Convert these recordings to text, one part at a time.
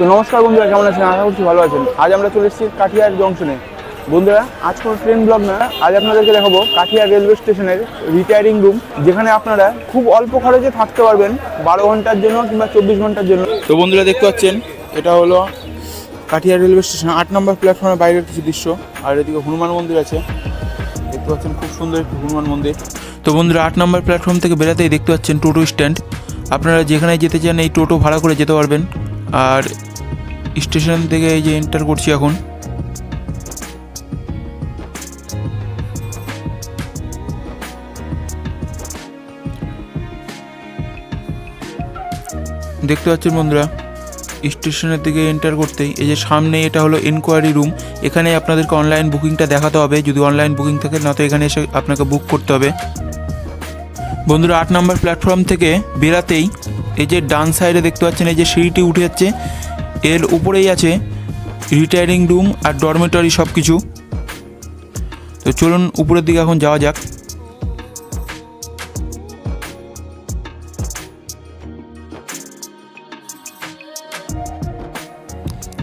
তো নমস্কার বন্ধুরা, কেমন আছেন? আশা করছি ভালো আছেন। আজ আমরা চলে এসেছি কাঠিয়ার জংশনে। বন্ধুরা আজ কোনো ট্রেন ব্লগ না, আজ আপনাদেরকে দেখাবো কাঠিয়া রেলওয়ে স্টেশনের রিটায়ারিং রুম যেখানে আপনারা খুব অল্প খরচে থাকতে পারবেন বারো ঘণ্টার জন্য কিংবা চব্বিশ ঘণ্টার জন্য। তো বন্ধুরা, দেখতে পাচ্ছেন, এটা হলো কাঠিয়া রেলওয়ে স্টেশন আট নম্বর প্ল্যাটফর্মের বাইরের কিছু দৃশ্য। আর এদিকে হনুমান মন্দির আছে। দেখতে পাচ্ছেন, খুব সুন্দর একটি হনুমান মন্দির। তো বন্ধুরা, আট নম্বর প্ল্যাটফর্ম থেকে বেরাতেই দেখতে পাচ্ছেন টোটো স্ট্যান্ড আপনারা যেখানে যেতে চান এই টোটো ভাড়া করে যেতে পারবেন। আর স্টেশন থেকে এই যে এন্টার করছি এখন। দেখতে পাচ্ছেন বন্ধুরা, স্টেশনের দিকে এন্টার করতেই এই যে সামনে এটা হলো এনকোয়ারি রুম এখানে আপনাদেরকে অনলাইন বুকিংটা দেখাতে হবে। যদি অনলাইন বুকিং থাকে না তো এখানে এসে আপনাকে বুক করতে হবে। বন্ধুরা, আট নম্বর প্ল্যাটফর্ম থেকে বেরাতেই এই যে ডান সাইডে দেখতে পাচ্ছেন, এই যে সিঁড়িটি উঠে যাচ্ছে। এর উপরেই আছে রিটায়ারিং রুম আর ডরমেটরি সব কিছু তো চলুন উপরের দিকে এখন যাওয়া যাক।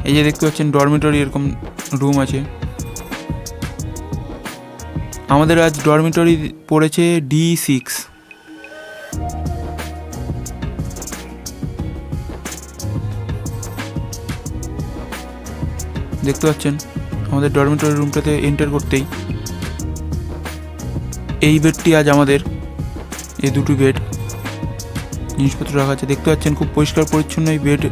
এই যে দেখতে পাচ্ছেন ডরমেটরি এরকম রুম আছে। আমাদের আজ ডরমেটরি পড়েছে ডি সিক্স দেখতে পাচ্ছেন? আমাদের ডরমেটরি রুমটাতে এন্টার করতেই এই বেডটি আজ আমাদের, এই দুটো বেড জিনিসপত্র রাখা আছে। দেখতে পাচ্ছেন, খুব পরিষ্কার পরিচ্ছন্ন এই বেড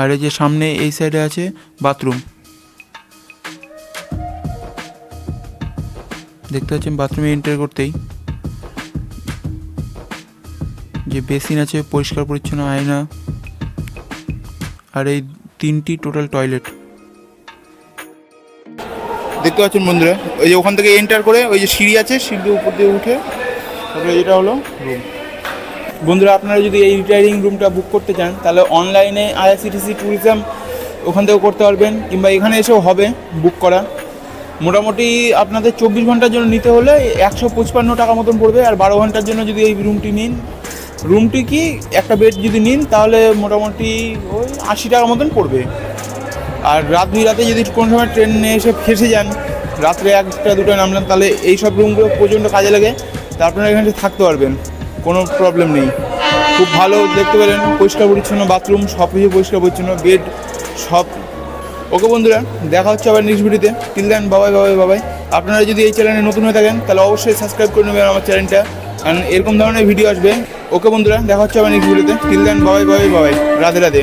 আর এই যে সামনে এই সাইডে আছে বাথরুম দেখতে পাচ্ছেন বাথরুমে এন্টার করতেই যে বেসিন আছে, পরিষ্কার পরিচ্ছন্ন আয়না আর এই তিনটি টোটাল টয়লেট। দেখতে পাচ্ছেন বন্ধুরা ওই যে ওখান থেকে এন্টার করে ওই যে সিঁড়ি আছে সিঁড়ি উপর দিয়ে উঠে তারপরে এটা হলো রুম বন্ধুরা, আপনারা যদি এই রিটায়ারিং রুমটা বুক করতে চান, তাহলে অনলাইনে আইআরসিটিসি ট্যুরিজম ওখান থেকেও করতে পারবেন, কিংবা এখানে এসেও হবে বুক করা। মোটামুটি আপনাদের চব্বিশ ঘণ্টার জন্য নিতে হলে একশো পঁচপান্ন টাকা মতন পড়বে, আর বারো ঘণ্টার জন্য যদি এই রুমটি নিন রুমটি কি? একটা বেড যদি নিন, তাহলে মোটামুটি ওই আশি টাকা মতন পড়বে। আর রাত দুই রাতে যদি কোনো সময় ট্রেনে এসে ফেসে যান, রাত্রে একটা দুটো নামলেন, তাহলে এই সব রুমগুলো প্রচণ্ড কাজে লাগে। তা আপনারা এখানে থাকতে পারবেন, কোনো প্রবলেম নেই। খুব ভালো দেখতে পেলেন, পরিষ্কার পরিচ্ছন্ন বাথরুম সব কিছু পরিষ্কার পরিচ্ছন্ন বেড সব। ওকে বন্ধুরা, দেখা হচ্ছে আবার নেক্সট ভিডিওতে টিল দেন বাবাই বাবাই বাবাই আপনারা যদি এই চ্যানেলে নতুন হয়ে থাকেন, তাহলে অবশ্যই সাবস্ক্রাইব করে নেবেন আমার চ্যানেলটা এরকম ধরনের ভিডিও আসবে। ওকে বন্ধুরা, দেখা হচ্ছে আবার নেক্সট ভিডিওতে টিল দেন বাবাই বাবাই বাবাই রাধে রাধে।